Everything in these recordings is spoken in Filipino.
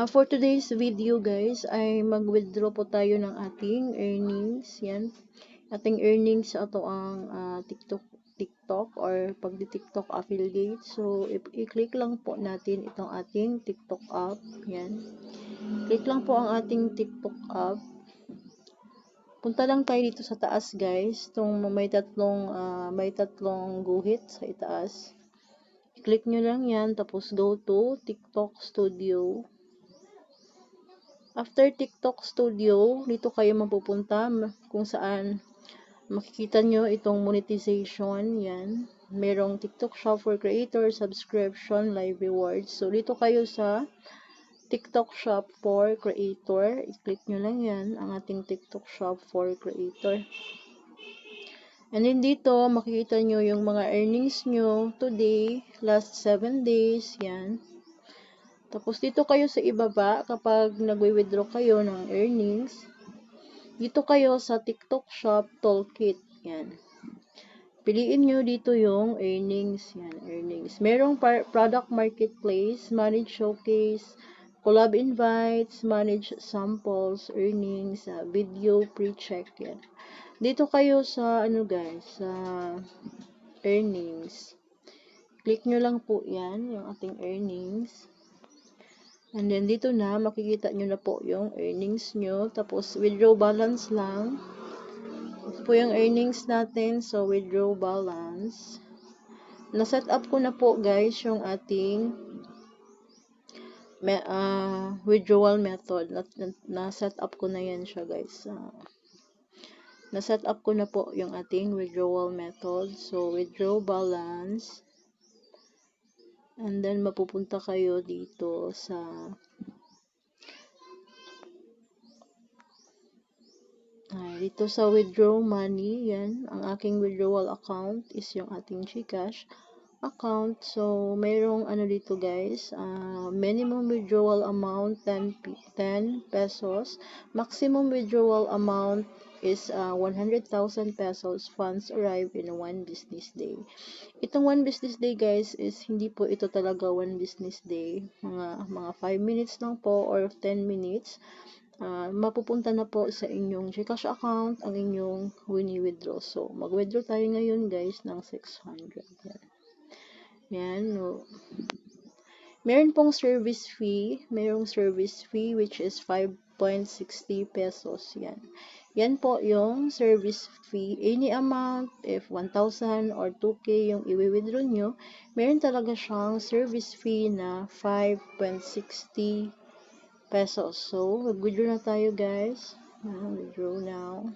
Ah, for today's video guys, ay mag-withdraw po tayo ng ating earnings. Yan. Ating earnings ato ang ah, TikTok TikTok or pagdi-TikTok affiliate. So, i-click lang po natin itong ating TikTok app. Yan. Click lang po ang ating TikTok app. Punta lang tayo dito sa taas guys. Itong may tatlong, ah, may tatlong guhit sa itaas. Click nyo lang yan, tapos go to TikTok Studio. After TikTok Studio, dito kayo mapupunta kung saan makikita nyo itong monetization, yan. Merong TikTok Shop for Creator, Subscription, Live Rewards. So, dito kayo sa TikTok Shop for Creator. I-click nyo lang yan, ang ating TikTok Shop for Creator. And then dito, makikita nyo yung mga earnings nyo today, last 7 days, yan. Tapos dito kayo sa ibaba, kapag nagwi-withdraw kayo ng earnings, dito kayo sa TikTok Shop Toolkit, yan. Piliin nyo dito yung earnings, yan, earnings. Merong product marketplace, manage showcase, collab invites, manage samples, earnings, uh, video pre-check, yan. Dito kayo sa, ano guys, sa earnings. Click nyo lang po yan, yung ating earnings. And then, dito na, makikita nyo na po yung earnings nyo. Tapos, withdraw balance lang. Ito po yung earnings natin. So, withdraw balance. Na-set up ko na po, guys, yung ating uh, withdrawal method. Na-set up ko na yan siya, guys. Uh, na-set up ko na po yung ating withdrawal method. So, withdraw balance. And then, mapupunta kayo dito sa ay, dito sa withdraw money, yan, ang aking withdrawal account is yung ating Gcash account. So, mayroong ano dito guys, uh, minimum withdrawal amount 10, 10 pesos, maximum withdrawal amount is uh, 100,000 pesos funds arrive in one business day. Itong one business day guys is hindi po ito talaga one business day. Mga mga 5 minutes lang po or 10 minutes. Uh, mapupunta na po sa inyong Gcash account ang inyong wini-withdraw. So, mag-withdraw tayo ngayon guys ng 600. Yan. Yan. No. Meron pong service fee. Merong service fee which is 5.60 pesos. Yan. Yan po yung service fee. Any amount, if 1,000 or 2K yung i-withdraw nyo, meron talaga siyang service fee na 5.60 pesos. So, mag-withdraw na tayo guys. Uh, withdraw now.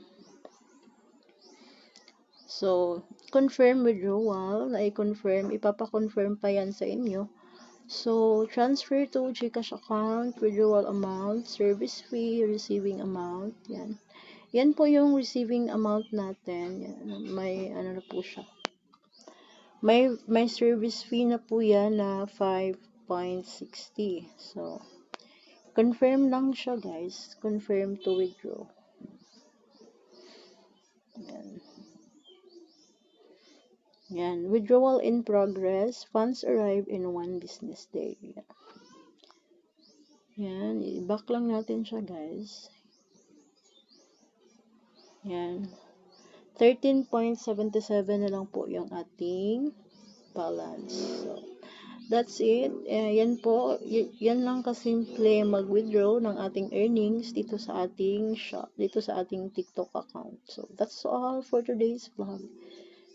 So, confirm withdrawal. Na-confirm. Ipapa-confirm pa yan sa inyo. So, transfer to Gcash account, withdrawal amount, service fee, receiving amount. Yan. Yan po yung receiving amount natin. Yan, may ano na po siya. May, may service fee na po yan na 5.60. So, confirm lang siya guys. Confirm to withdraw. Yan. Yan. Withdrawal in progress. Funds arrive in one business day. Yan. Yan. I-back lang natin siya guys. Yan. 13.77 na lang po yung ating balance. So, that's it. Uh, yan po. yan lang kasimple mag-withdraw ng ating earnings dito sa ating shop, dito sa ating TikTok account. So, that's all for today's vlog.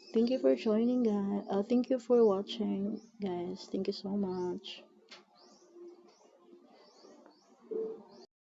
Thank you for joining, guys. Uh, thank you for watching, guys. Thank you so much.